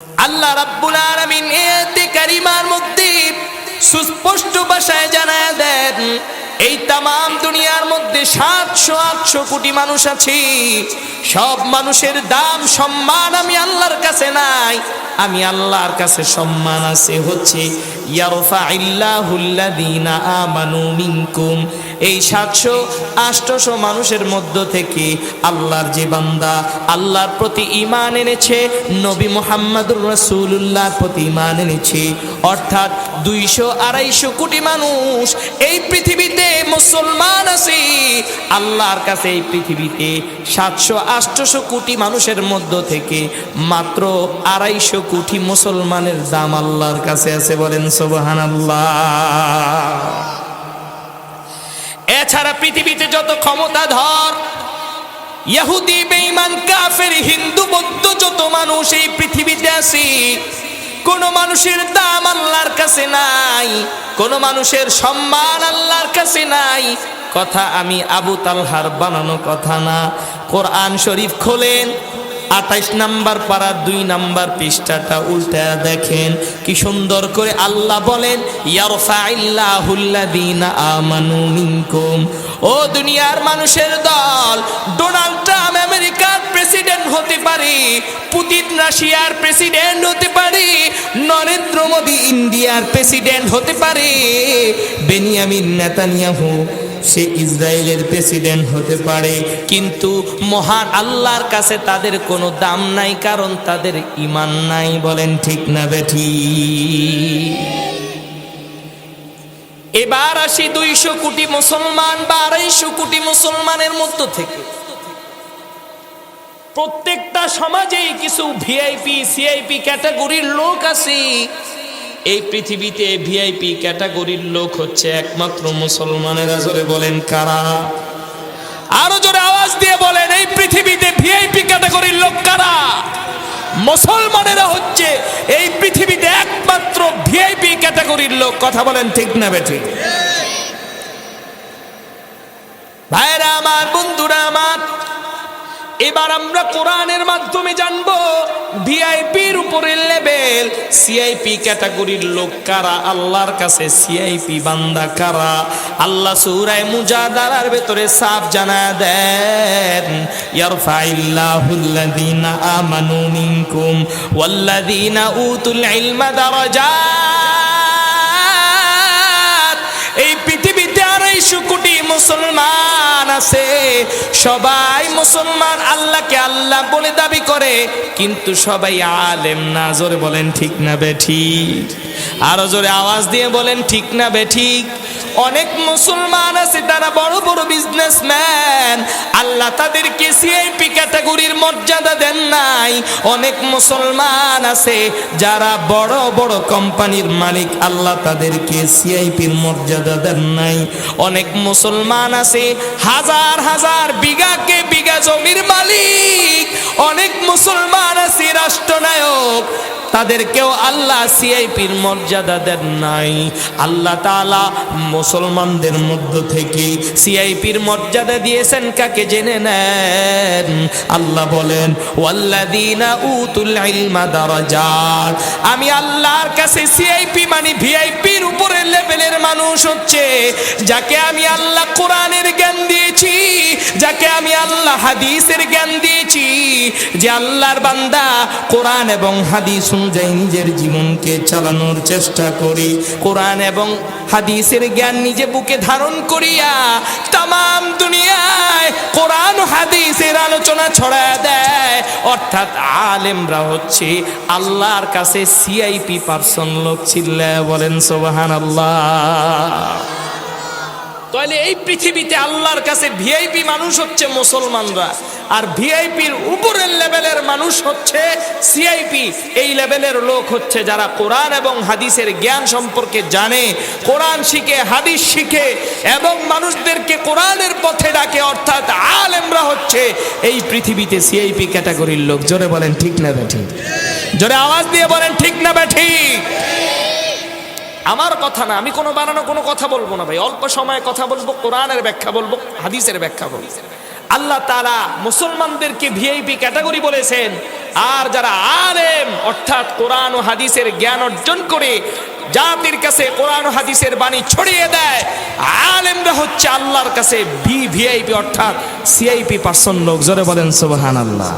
আল্লাহ রাব্বুল আলামিন এতে কারিমার মধ্যে সুস্পষ্ট ভাষায় জানায় দেন। এই তামাম দুনিয়ার মধ্যে সাতশো, আটশো কোটি মানুষ আছে। সব মানুষের দাম, সম্মান আমি আল্লাহর কাছে নাই। আমি আল্লাহর কাছে সম্মান আছে, হচ্ছে এই সাতশো আষ্টশো মানুষের মধ্য থেকে আল্লাহর যে বান্দা, আল্লাহর প্রতি ইমান এনেছে, নবী মোহাম্মদুর রসুল্লাহর প্রতি ইমান এনেছে। অর্থাৎ দুইশো, আড়াইশো কোটি মানুষ এই পৃথিবীতে মুসলমান আছে। আল্লাহর কাছে এই পৃথিবীতে সাতশো, আটশো কোটি মানুষের মধ্য থেকে মাত্র আড়াইশো কোটি মুসলমানের দাম আল্লাহর কাছে আছে বলেন সোবাহান এছাড়া পৃথিবীতে যত ক্ষমতাধর ইহুদি, বেঈমান, কাফের, হিন্দু, বৌদ্ধ যত মানুষ এই পৃথিবীতে আছে কোন মানুষের দাম আল্লাহর কাছে নাই, কোন মানুষের সম্মান আল্লাহর কাছে নাই। কথা আমি আবু তালহার বানানো কথা না। কোরআন শরীফ খোলেন, আঠাইশ নাম্বার পাড়ার দুই নাম্বার পৃষ্ঠাটা উল্টা দেখেন, কি সুন্দর করে আল্লাহ বলেন আমানু মিনকুম। ও দুনিয়ার মানুষের দল, ডোনাল্ড ট্রাম্প আমেরিকার প্রেসিডেন্ট হতে পারে, পুতিন রাশিয়ার প্রেসিডেন্ট হতে পারে, নরেন্দ্র মোদী ইন্ডিয়ার প্রেসিডেন্ট হতে পারে, বেনিয়ামিন নেতানিয়াহু, সে ইসরায়েলের প্রেসিডেন্ট হতে পারে। কিন্তু মহান আল্লাহর কাছে তাদের কোনো দাম নাই, কারণ তাদের ইমান নাই, বলেন ঠিক না বেঠি। এবার আসি দুইশো কোটি মুসলমান বা আড়াইশো কোটি মুসলমানের মধ্য থেকে। প্রত্যেকটা সমাজেই কিছু ভিআইপি সিআইপি ক্যাটাগরির লোক আছে। এই পৃথিবীতে ভিআইপি ক্যাটাগরির লোক হচ্ছে একমাত্র মুসলমানেরা, জোরে বলেন কারা? আরও জোরে আওয়াজ দিয়ে বলেন, এই পৃথিবীতে ভিআইপি ক্যাটাগরির লোক কারা? মুসলমানেরা হচ্ছে এই পৃথিবীতে একমাত্র ভিআইপি ক্যাটাগরির লোক। কথা বলেন ঠিক না বেঠিক ভাইরা আমার, বন্ধুরা আমার এবার আমরা কোরআনের মাধ্যমে জানব ভিআইপির উপরের লেভেল সিআইপি ক্যাটাগরির লোক কারা? আল্লাহর কাছে সিআইপি বান্দা কারা? আল্লাহ সূরায়ে মুজাদালার ভেতরে সাফ জানা দেন ইয়ারফাইল্লাহুল্লাযীনা আমানু মিনকুম, ওয়াল্লাযীনা উতুল ইলমা দারাজাত। আছে। সবাই মুসলমান, আল্লাহকে আল্লাহ বলে দাবি করে, কিন্তু সবাই আলেম না। জোরে বলেন, ঠিক না বেঠিক আরও জোরে আওয়াজ দিয়ে বলেন, ঠিক না বেঠিক অনেক মুসলমান আছে, তারা বড় বড় বিজনেসম্যান আল্লাহ তাদেরকে সিআইপি ক্যাটাগরির মর্যাদা দেন নাই। অনেক মুসলমান আছে, যারা বড় বড় কোম্পানির মালিক, আল্লাহ তাদেরকে সিআইপির মর্যাদা দেন নাই। অনেক মুসলমান আছে, হাজার হাজার বিঘাকে বিঘা জমির মালিক। অনেক মুসলমান আছে, রাষ্ট্রনায়ক। তাদেরকেও আল্লাহ সিআইপির মর্যাদা দেন নাই। আল্লাহ তাআলা মুসলমানদের মধ্য থেকে সিআইপির মর্যাদা দিয়েছেন, কাকে জেনে নেন? আল্লাহ বলেন, ওয়াল্লাযীনা উতুল ইলমা দারাজাত। আমি আল্লাহর কাছে সিআইপি মানে ভিআইপির উপরের লেভেলের মানুষ হচ্ছে, যাকে আমি আল্লাহ কোরআনের জ্ঞান দিয়েছি, যাকে আমি আল্লাহ হাদিসের জ্ঞান দিয়েছি। যে আল্লাহর বান্দা কোরআন এবং হাদিস অনুযায়ী নিজের জীবনকে চালানোর চেষ্টা করি। কোরআন এবং হাদিসের জ্ঞান নিজে বুকে ধারণ করিয়া তাম দুনিয়ায় কোরআন হাদিসের আলোচনা ছড়া দেয়। অর্থাৎ আলেমরা হচ্ছে আল্লাহর কাছে সিআইপি পার্সন লোক ছিল বলেন সোবাহান আল্লাহ তাহলে এই পৃথিবীতে আল্লাহর কাছে ভিআইপি মানুষ হচ্ছে মুসলমানরা। আর ভিআইপির উপরের লেভেলের মানুষ হচ্ছে সিআইপি এই লেভেলের লোক হচ্ছে যারা কোরআন এবং হাদিসের জ্ঞান সম্পর্কে জানে, কোরআন শিখে, হাদিস শিখে এবং মানুষদেরকে কোরআনের পথে ডাকে, অর্থাৎ আলেমরা হচ্ছে এই পৃথিবীতে সিআইপি ক্যাটাগরির লোক। জোরে বলেন, ঠিক না ব্যাঠি জোরে আওয়াজ দিয়ে বলেন, ঠিক না ব্যাঠি আমার কথা না, আমি কোনো বানানো কোনো কথা বলব না ভাই। অল্প সময়ে কথা বলব, কোরআনের ব্যাখ্যা বলব, হাদিসের ব্যাখ্যা বলব। আল্লাহ তারা মুসলমানদেরকে ভিআইপি ক্যাটাগরি বলেছেন, আর যারা আলেম, অর্থাৎ কোরআন ও হাদিসের জ্ঞান অর্জন করে জাতির কাছে কোরআন ও হাদিসের বাণী ছড়িয়ে দেয়, আলেমরা হচ্ছে আল্লাহর কাছে ভি ভিআইপি অর্থাৎ সিআইপি পার্সন লোক। জোরে বলেন সুবহানাল্লাহ।